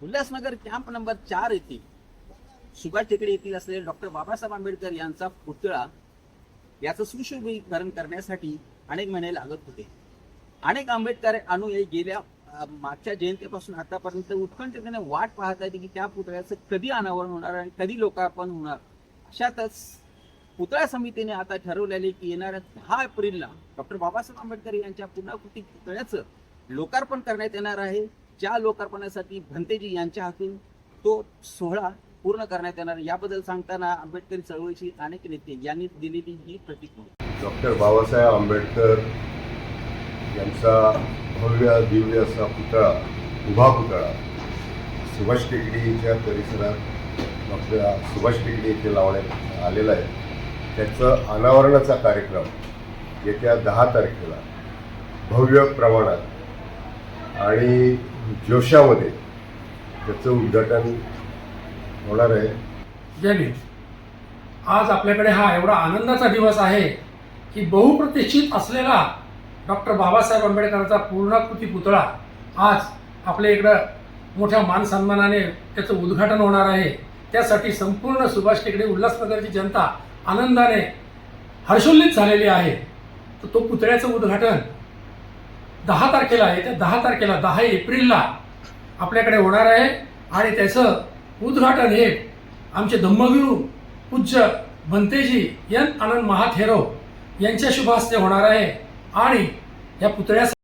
Ulhasnagar camp number चार येथे सुभाष टेकडे येथील असलेले डॉक्टर बाबासाहेब आंबेडकर यांचा पुतळा याचं सुशोभीकरण करण्यासाठी अनेक महिने लागत होते. अनेक आंबेडकर अनुयायी गेल्या मागच्या जयंतीपासून आतापर्यंत उत्कंठतेने वाट पाहत आहेत की त्या पुतळ्याचं कधी अनावरण होणार आणि कधी लोकार्पण होणार? अशातच पुतळा समितीने आता ठरवलेले की येणाऱ्या दहा एप्रिलला डॉक्टर बाबासाहेब आंबेडकर यांच्या पुनराकृती पुतळ्याचं लोकार्पण करण्यात येणार आहे. ज्या लोकार्पणासाठी भंतेजी यांच्या हातून तो सोहळा पूर्ण करण्यात येणार याबद्दल सांगताना आंबेडकरी चळवळीची अनेक नेते यांनी दिलेली ही प्रतिक्रिया डॉक्टर बाबासाहेब आंबेडकर यांचा भव्य दिव्य असा पुतळा उभा पुतळा सुभाष टेकडीच्या परिसरात डॉक्टर सुभाष टेकडी येथे लावण्यात आलेला आहे. त्याचं अनावरणाचा कार्यक्रम येत्या दहा तारखेला भव्य प्रमाणात आणि जोशामध्ये. त्याचं उद्घाटन होणार आहे. जयनीत आज आपल्याकडे हा एवढा आनंदाचा दिवस आहे की बहुप्रतिष्ठित असलेला डॉक्टर बाबासाहेब आंबेडकरांचा पूर्णाकृती पुतळा आज आपल्या इकडं मोठ्या मानसन्मानाने त्याचं उद्घाटन होणार आहे. त्यासाठी संपूर्ण सुभाष टेकडे उल्हासनगरची जनता आनंदाने हर्षोल्लित झालेली आहे. तर तो पुतळ्याचं उद्घाटन दहा तारखेला आहे. त्या दहा तारखेला दहा एप्रिलला आपल्याकडे होणार आहे. आणि त्याचं उद्घाटन हे आमचे धम्मगुरू पूज्य भंतेजी एन आनंद महाथेरो यांच्या शुभ होणार आहे. आणि या पुतळ्यास